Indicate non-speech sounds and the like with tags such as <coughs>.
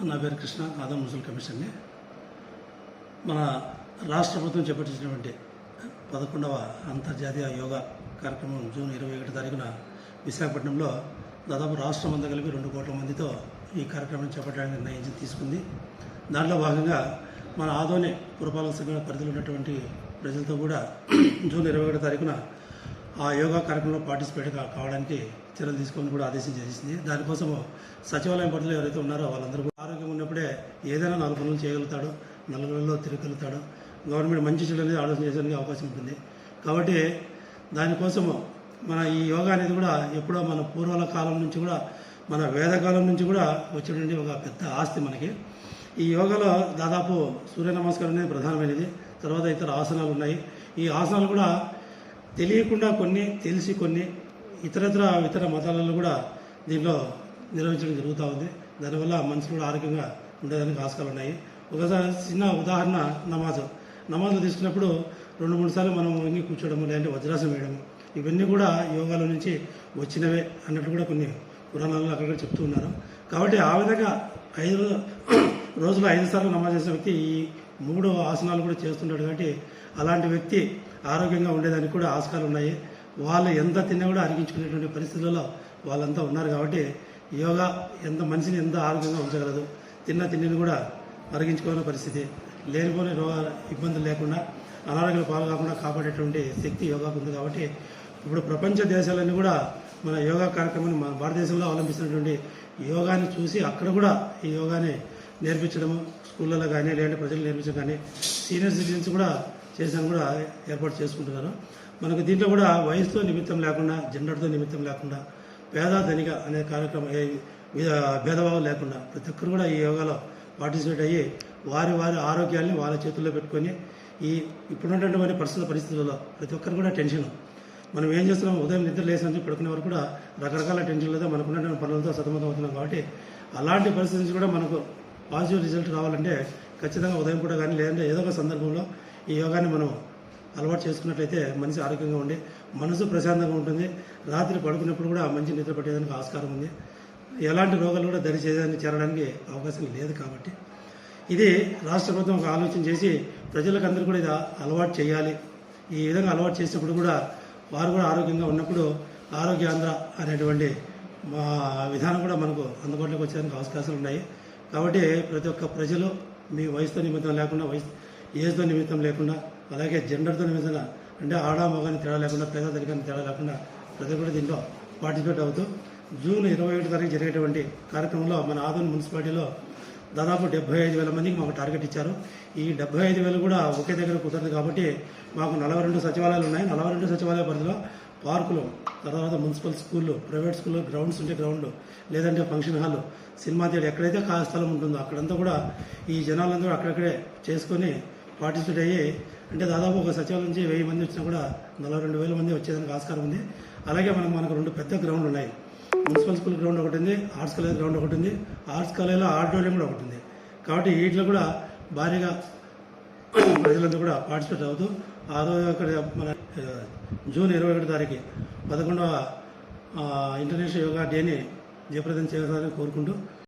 నా పేరు కృష్ణ ఆదం మున్సిపల్ కమిషన్ని మన రాష్ట్ర ప్రభుత్వం చేపట్టించినటువంటి పదకొండవ అంతర్జాతీయ యోగా కార్యక్రమం జూన్ ఇరవై ఒకటి తారీఖున విశాఖపట్నంలో దాదాపు రాష్ట్రం అంతా కలిపి రెండు కోట్ల మందితో ఈ కార్యక్రమం చేపట్టడానికి నిర్ణయించి తీసుకుంది. దాంట్లో భాగంగా మన ఆదోని పురపాలక సంఘ పరిధిలో ఉన్నటువంటి ప్రజలతో కూడా జూన్ ఇరవై ఒకటి తారీఖున ఆ యోగా కార్యక్రమంలో పార్టిసిపేట్ కావడానికి చర్యలు తీసుకొని కూడా ఆదేశం చేసింది దానికోసం సచివాలయం పరిధిలో ఎవరైతే ఉన్నారో వాళ్ళందరూ ఆరోగ్యం ఉన్నప్పుడే ఏదైనా నాలుగు పనులు చేయగలుగుతాడు నలుగురిలో తిరగలుగుతాడు. గవర్నమెంట్ మంచి చెడు అనేది ఆలోచన చేసేందుకు అవకాశం ఉంటుంది. కాబట్టి దానికోసము మన ఈ యోగా అనేది కూడా ఎప్పుడో మన పూర్వాల కాలం నుంచి కూడా మన వేదకాలం నుంచి కూడా వచ్చినటువంటి ఒక పెద్ద ఆస్తి మనకి. ఈ యోగాలో దాదాపు సూర్య నమస్కారం అనేది ప్రధానమైనది. తర్వాత ఇతర ఆసనాలు ఉన్నాయి. ఈ ఆసనాలు కూడా తెలియకుండా కొన్ని తెలిసి కొన్ని ఇతరత్ర ఇతర మతాలలో కూడా దీనిలో నిర్వహించడం జరుగుతూ ఉంది. దానివల్ల మనుషులు కూడా ఆరోగ్యంగా ఉండేదానికి ఆస్కారాలు ఉన్నాయి. ఒకసారి చిన్న ఉదాహరణ నమాజు. నమాజ్ తీసుకున్నప్పుడు రెండు మూడు సార్లు మనం వంగి కూర్చోవడము లేదంటే వజ్రాసం వేయడము. ఇవన్నీ కూడా యోగాల నుంచి వచ్చినవే అన్నట్టు కూడా కొన్ని పురాణాలలో అక్కడ చెప్తూ ఉన్నారు. కాబట్టి ఆ విధంగా ఐదు <coughs> రోజులు ఐదు సార్లు నమాజ్ చేసిన వ్యక్తి ఈ మూడు ఆసనాలు కూడా చేస్తుంటాడు కాబట్టి అలాంటి వ్యక్తి ఆరోగ్యంగా ఉండేదానికి కూడా ఆస్కారాలు ఉన్నాయి. వాళ్ళు ఎంత తిన్నా కూడా అరిగించుకునేటువంటి పరిస్థితులలో వాళ్ళంతా ఉన్నారు కాబట్టి యోగా ఎంత మనిషిని ఎంత ఆరోగ్యంగా ఉంచగలదు? తిన్న తిండిని కూడా అరిగించుకోవాలనే పరిస్థితి. లేనిపోని రోగాల ఇబ్బందులు లేకుండా అనారోగ్యాలు పాలు కాకుండా కాపాడేటువంటి శక్తి యోగాకు ఉంది కాబట్టి ఇప్పుడు ప్రపంచ దేశాలన్నీ కూడా మన యోగా కార్యక్రమాన్ని మన భారతదేశంలో అవలంబిస్తున్నటువంటి యోగాని చూసి అక్కడ కూడా ఈ యోగాని నేర్పించడము స్కూళ్ళలో కానీ లేదంటే ప్రజలు నేర్పించడం కానీ సీనియర్ సిటిజన్స్ కూడా చేసాను కూడా ఏర్పాటు చేసుకుంటున్నారు. మనకు దీంట్లో కూడా వయసుతో నిమిత్తం లేకుండా జెండర్తో నిమిత్తం లేకుండా పేద ధనిక అనే కార్యక్రమం భేదభావం లేకుండా ప్రతి ఒక్కరు కూడా ఈ యోగాలో పార్టిసిపేట్ అయ్యి వారి వారి ఆరోగ్యాన్ని వాళ్ళ చేతుల్లో పెట్టుకొని ఈ ఇప్పుడున్నటువంటి పరిస్థితుల పరిస్థితుల్లో ప్రతి ఒక్కరు కూడా టెన్షన్. మనం ఏం చేస్తున్నాం? ఉదయం నిద్ర లేసి నుంచి పడుకునే వరకు కూడా రకరకాల టెన్షన్లతో మనకున్నటువంటి పనులతో సతమతం అవుతున్నాం కాబట్టి అలాంటి పరిస్థితి నుంచి కూడా మనకు పాజిటివ్ రిజల్ట్ రావాలంటే ఖచ్చితంగా ఉదయం పూట కానీ లేదంటే ఏదో ఒక సందర్భంలో ఈ యోగాన్ని మనం అలవాటు చేసుకున్నట్లయితే మనిషి ఆరోగ్యంగా ఉండి మనసు ప్రశాంతంగా ఉంటుంది. రాత్రి పడుకున్నప్పుడు కూడా మంచి నిద్ర పట్టేదానికి ఆస్కారం ఉంది. ఎలాంటి రోగాలు కూడా దరి చేయడానికి చేరడానికి అవకాశం లేదు కాబట్టి. ఇది రాష్ట్ర ప్రభుత్వం ఒక ఆలోచన చేసి ప్రజలకు అందరూ కూడా ఇది అలవాటు చేయాలి. ఈ విధంగా అలవాటు చేసినప్పుడు కూడా వారు కూడా ఆరోగ్యంగా ఉన్నప్పుడు ఆరోగ్యాంధ్ర అనేటువంటి మా విధానం కూడా మనకు అందుబాటులోకి వచ్చేదానికి అవకాశాలు ఉన్నాయి. కాబట్టి ప్రతి ఒక్క ప్రజలు మీ వయసుతో నిమిత్తం లేకుండా వయసు ఏజ్తో నిమిత్తం లేకుండా అలాగే జెండర్తో విధాన అంటే ఆడ మగని తేడా లేకుండా పేద తల్లిగాని తేడా లేకుండా ప్రతి ఒక్కరు దీంట్లో పార్టిసిపేట్ అవుతూ జూన్ ఇరవై ఒకటి తారీఖు జరిగేటువంటి కార్యక్రమంలో మన ఆదోని మున్సిపాలిటీలో దాదాపు డెబ్బై ఐదు వేల మందికి మాకు టార్గెట్ ఇచ్చారు. ఈ డెబ్బై ఐదు వేలు కూడా ఒకే దగ్గర కుదరదు కాబట్టి మాకు నలభై రెండు సచివాలయాలు ఉన్నాయి. నలభై రెండు సచివాలయ పరిధిలో పార్కులు తర్వాత మున్సిపల్ స్కూళ్ళు ప్రైవేట్ స్కూల్లో గ్రౌండ్స్ ఉంటే గ్రౌండ్లు లేదంటే ఫంక్షన్ హాల్ సినిమా థియేటర్ ఎక్కడైతే స్థలం ఉంటుందో అక్కడంతా కూడా ఈ జనాలందరూ అక్కడక్కడే చేసుకొని పార్టిసిపేట్ అయ్యి అంటే దాదాపు ఒక సచివాలయం నుంచి వెయ్యి మంది వచ్చినా కూడా నలభై రెండు వేల మంది వచ్చేదానికి ఆస్కారం ఉంది. అలాగే మనకు మనకు రెండు పెద్ద గ్రౌండ్లు ఉన్నాయి. మున్సిపల్ స్కూల్ గ్రౌండ్ ఒకటి ఉంది ఆర్ట్స్ కాలేజ్ గ్రౌండ్ ఒకటి ఉంది ఆర్ట్స్ కాలేజ్లో ఆడిటోరియం కూడా ఒకటి ఉంది. కాబట్టి వీటిలో కూడా భారీగా ప్రజలందరూ కూడా పార్టిసిపేట్ అవుతూ ఆ రోజు అక్కడ మన జూన్ ఇరవై ఒకటి తారీఖు పదకొండవ ఇంటర్నేషనల్ యోగా డేని జయప్రదం చేయాలని కోరుకుంటూ